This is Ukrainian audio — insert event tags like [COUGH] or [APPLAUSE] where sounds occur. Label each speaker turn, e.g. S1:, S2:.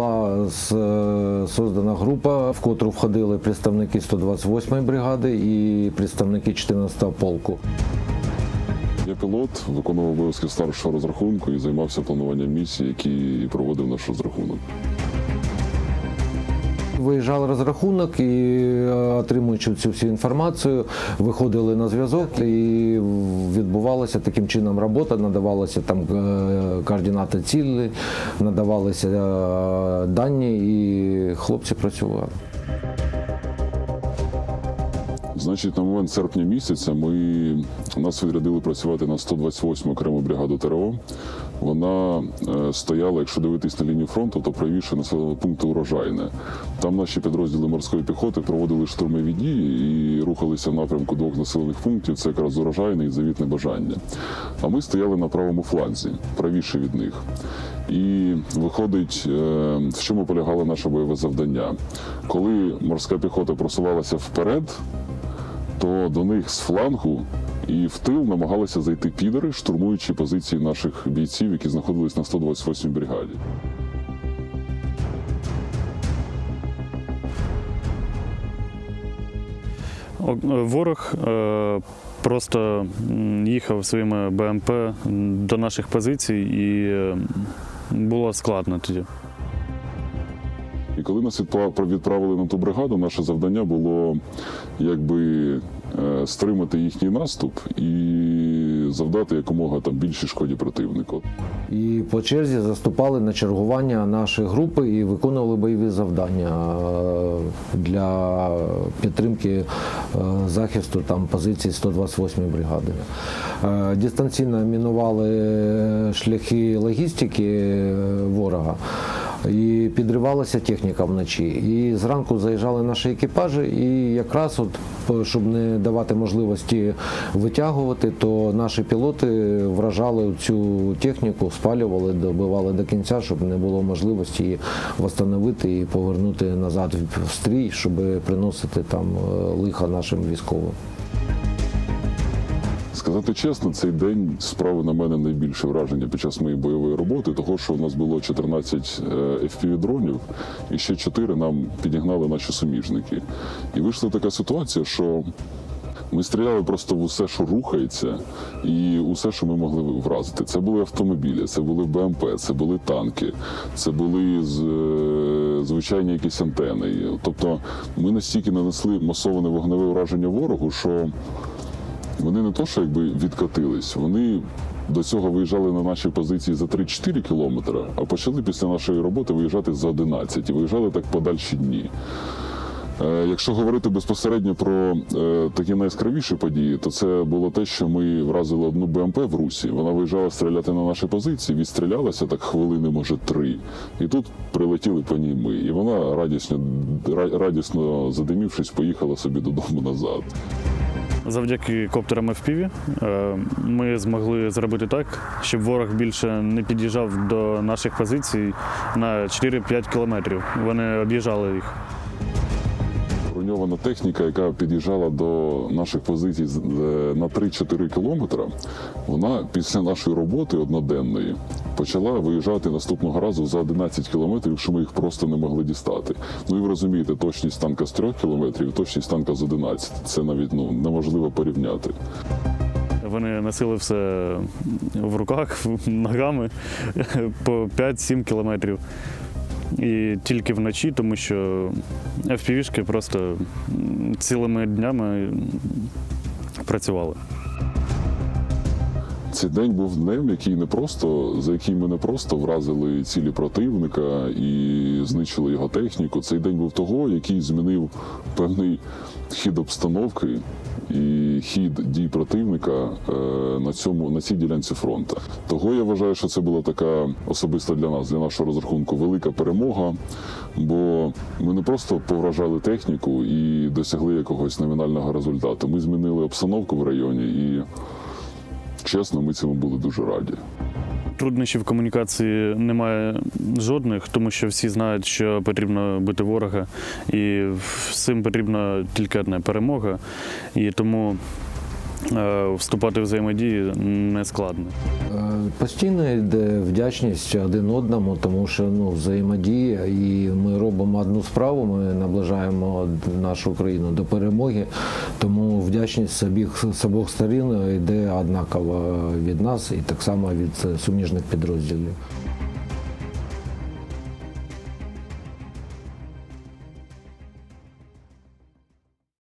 S1: була е, создана група, в котру входили представники 128-ї бригади і представники 14-го полку.
S2: Я пілот, виконував обов'язки старшого розрахунку і займався плануванням місій, які проводив наш розрахунок.
S1: Виїжджав розрахунок і, е, отримуючи цю всю інформацію, виходили на зв'язок і відбувалася таким чином робота, надавалися там е, координати цілі, надавалися е, дані, і хлопці працювали.
S2: Значить, на момент серпня місяця ми нас відрядили працювати на 128 окрему бригаду ТРО. Вона е, стояла, якщо дивитись на лінію фронту, то правіше населеного пункту урожайне. Там наші підрозділи морської піхоти проводили штурмові дії і рухалися в напрямку двох населених пунктів. Це якраз урожайне і завітне бажання. А ми стояли на правому фланзі, правіше від них. І виходить, е, в чому полягало наше бойове завдання. Коли морська піхота просувалася вперед, то до них з флангу і в тил намагалися зайти підери, штурмуючи позиції наших бійців, які знаходились на 128-й бригаді.
S3: Ворог е, просто їхав своїми БМП до наших позицій, і е, було складно тоді.
S2: І коли нас відправили на ту бригаду, наше завдання було якби е, стримати їхній наступ і завдати якомога там більшій шкоді противнику.
S1: І по черзі заступали на чергування нашої групи і виконували бойові завдання е, для підтримки е, захисту там позицій 128 бригади. Е, Дистанційно мінували шляхи логістики ворога. І підривалася техніка вночі. І зранку заїжджали наші екіпажі, і якраз от щоб не давати можливості витягувати, то наші пілоти вражали цю техніку, спалювали, добивали до кінця, щоб не було можливості її встановити і повернути назад в- стрій, щоб приносити там е, лиха нашим військовим.
S2: Сказати чесно, цей день справив на мене найбільше враження під час моєї бойової роботи, того що у нас було 14 fpv дронів і ще 4 нам підігнали наші суміжники. І вийшла така ситуація, що ми стріляли просто в усе, що рухається, і усе, що ми могли вразити. Це були автомобілі, це були БМП, це були танки, це були е, звичайні якісь антени. Тобто ми настільки нанесли масоване вогневе враження ворогу, що вони не то, що якби відкатились, вони до цього виїжджали на наші позиції за 3-4 кілометри, а почали після нашої роботи виїжджати за 11 і виїжджали так подальші дні. Е, Якщо говорити безпосередньо про е, такі найяскравіші події, то це було те, що ми вразили одну БМП в Русі. Вона виїжджала стріляти на наші позиції, відстрілялася так хвилини, може, три. І тут прилетіли по ній ми. І вона радісно, радісно задимівшись, поїхала собі додому назад.
S3: Завдяки коптерам FPV е, ми змогли зробити так, щоб ворог більше не під'їжджав до наших позицій на 4-5 кілометрів. Вони об'їжджали їх.
S2: Броньована техніка, яка під'їжджала до наших позицій е, на 3-4 кілометри, вона після нашої роботи одноденної почала виїжджати наступного разу за 11 кілометрів, що ми їх просто не могли дістати. Ну і ви розумієте, точність танка з 3 кілометрів, точність танка з 11. Це навіть ну неможливо порівняти.
S3: Вони носили все в руках, ногами [LAUGHS] по 5-7 кілометрів. І тільки вночі, тому що FPV-шки просто цілими днями працювали.
S2: Цей день був днем, який не просто за який ми не просто вразили цілі противника і знищили його техніку. Цей день був того, який змінив певний хід обстановки і хід дій противника е, на цьому на цій ділянці фронту. Того я вважаю, що це була така особиста для нас, для нашого розрахунку, велика перемога. Бо ми не просто повражали техніку і досягли якогось номінального результату. Ми змінили обстановку в районі і. Чесно, ми цьому були дуже раді.
S3: Труднощів комунікації немає жодних, тому що всі знають, що потрібно бити ворога, і всім потрібна тільки одна перемога. І тому вступати в взаємодії не складно.
S1: Е, Постійно йде вдячність один одному, тому що ну, взаємодія, і ми робимо одну справу, ми наближаємо нашу країну до перемоги. Тому вдячність з обох, з обох сторін йде однаково від нас і так само від е, суміжних підрозділів.